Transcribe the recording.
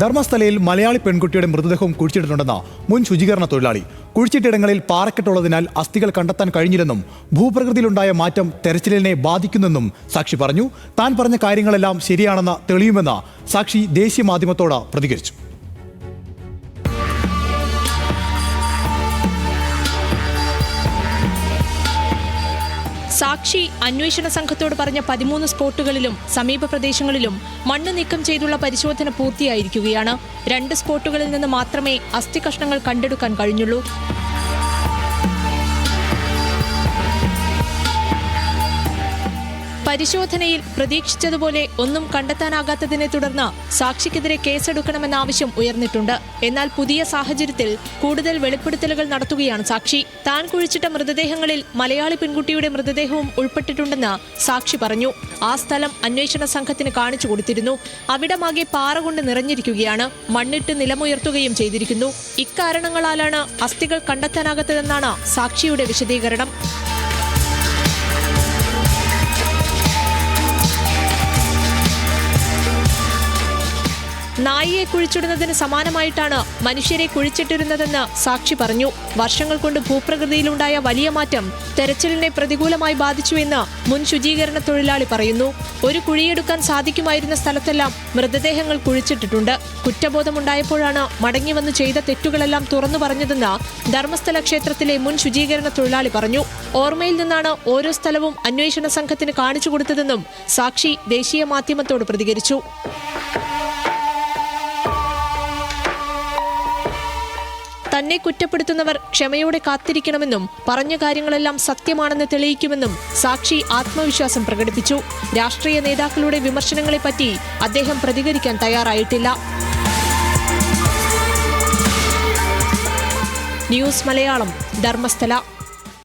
ധർമ്മസ്ഥലയിൽ മലയാളി പെൺകുട്ടിയുടെ മൃതദേഹവും കുഴിച്ചിട്ടിട്ടുണ്ടെന്ന് മുൻ ശുചീകരണ തൊഴിലാളി. കുഴിച്ചിട്ടിടങ്ങളിൽ പാറക്കെട്ടുള്ളതിനാൽ അസ്ഥികൾ കണ്ടെത്താൻ കഴിഞ്ഞില്ലെന്നും ഭൂപ്രകൃതിയിലുണ്ടായ മാറ്റം തെരച്ചിലിനെ ബാധിക്കുന്നെന്നും സാക്ഷി പറഞ്ഞു. താൻ പറഞ്ഞ കാര്യങ്ങളെല്ലാം ശരിയാണെന്ന് തെളിയുമെന്ന് സാക്ഷി ദേശീയ മാധ്യമത്തോട് പ്രതികരിച്ചു. സാക്ഷി അന്വേഷണ സംഘത്തോട് പറഞ്ഞ പതിമൂന്ന് സ്പോട്ടുകളിലും സമീപ പ്രദേശങ്ങളിലും മണ്ണ് നീക്കം ചെയ്തുള്ള പരിശോധന പൂർത്തിയായിരിക്കുകയാണ്. രണ്ട് സ്പോട്ടുകളിൽ നിന്ന് മാത്രമേ അസ്ഥി കഷ്ണങ്ങൾ കണ്ടെടുക്കാൻ കഴിഞ്ഞുള്ളൂ. പരിശോധനയിൽ പ്രതീക്ഷിച്ചതുപോലെ ഒന്നും കണ്ടെത്താനാകാത്തതിനെ തുടർന്ന് സാക്ഷിക്കെതിരെ കേസെടുക്കണമെന്ന ആവശ്യം ഉയർന്നിട്ടുണ്ട്. എന്നാൽ പുതിയ സാഹചര്യത്തിൽ കൂടുതൽ വെളിപ്പെടുത്തലുകൾ നടത്തുകയാണ് സാക്ഷി. താൻ കുഴിച്ചിട്ട മൃതദേഹങ്ങളിൽ മലയാളി പെൺകുട്ടിയുടെ മൃതദേഹവും ഉൾപ്പെട്ടിട്ടുണ്ടെന്ന് സാക്ഷി പറഞ്ഞു. ആ സ്ഥലം അന്വേഷണ സംഘത്തിന് കാണിച്ചു കൊടുത്തിരുന്നു. അവിടമാകെ പാറ കൊണ്ട് നിറഞ്ഞിരിക്കുകയാണ്. മണ്ണിട്ട് നിലമുയർത്തുകയും ചെയ്തിരിക്കുന്നു. ഇക്കാരണങ്ങളാലാണ് അസ്ഥികൾ കണ്ടെത്താനാകാത്തതെന്നാണ് സാക്ഷിയുടെ വിശദീകരണം. നായിയെ കുഴിച്ചിടുന്നതിന് സമാനമായിട്ടാണ് മനുഷ്യരെ കുഴിച്ചിട്ടിരുന്നതെന്ന് സാക്ഷി പറഞ്ഞു. വർഷങ്ങൾ കൊണ്ട് ഭൂപ്രകൃതിയിലുണ്ടായ വലിയ മാറ്റം തെരച്ചിലിനെ പ്രതികൂലമായി ബാധിച്ചുവെന്ന് മുൻ ശുചീകരണ തൊഴിലാളി പറയുന്നു. ഒരു കുഴിയെടുക്കാൻ സാധിക്കുമായിരുന്ന സ്ഥലത്തെല്ലാം മൃതദേഹങ്ങൾ കുഴിച്ചിട്ടിട്ടുണ്ട്. കുറ്റബോധമുണ്ടായപ്പോഴാണ് മടങ്ങിവന്ന് ചെയ്ത തെറ്റുകളെല്ലാം തുറന്നു പറഞ്ഞതെന്ന് ധർമ്മസ്ഥല ക്ഷേത്രത്തിലെ മുൻ ശുചീകരണ തൊഴിലാളി പറഞ്ഞു. ഓർമ്മയിൽ നിന്നാണ് ഓരോ സ്ഥലവും അന്വേഷണ സംഘത്തിന് കാണിച്ചു കൊടുത്തതെന്നും സാക്ഷി ദേശീയ മാധ്യമത്തോട് പ്രതികരിച്ചു. തന്നെ കുറ്റപ്പെടുത്തുന്നവർ ക്ഷമയോടെ കാത്തിരിക്കണമെന്നും പറഞ്ഞ കാര്യങ്ങളെല്ലാം സത്യമാണെന്ന് തെളിയിക്കുമെന്നും സാക്ഷി ആത്മവിശ്വാസം പ്രകടിപ്പിച്ചു. രാഷ്ട്രീയ നേതാക്കളുടെ വിമർശനങ്ങളെപ്പറ്റി അദ്ദേഹം പ്രതികരിക്കാൻ തയ്യാറായിട്ടില്ല. ന്യൂസ് മലയാളം ധർമ്മസ്ഥല.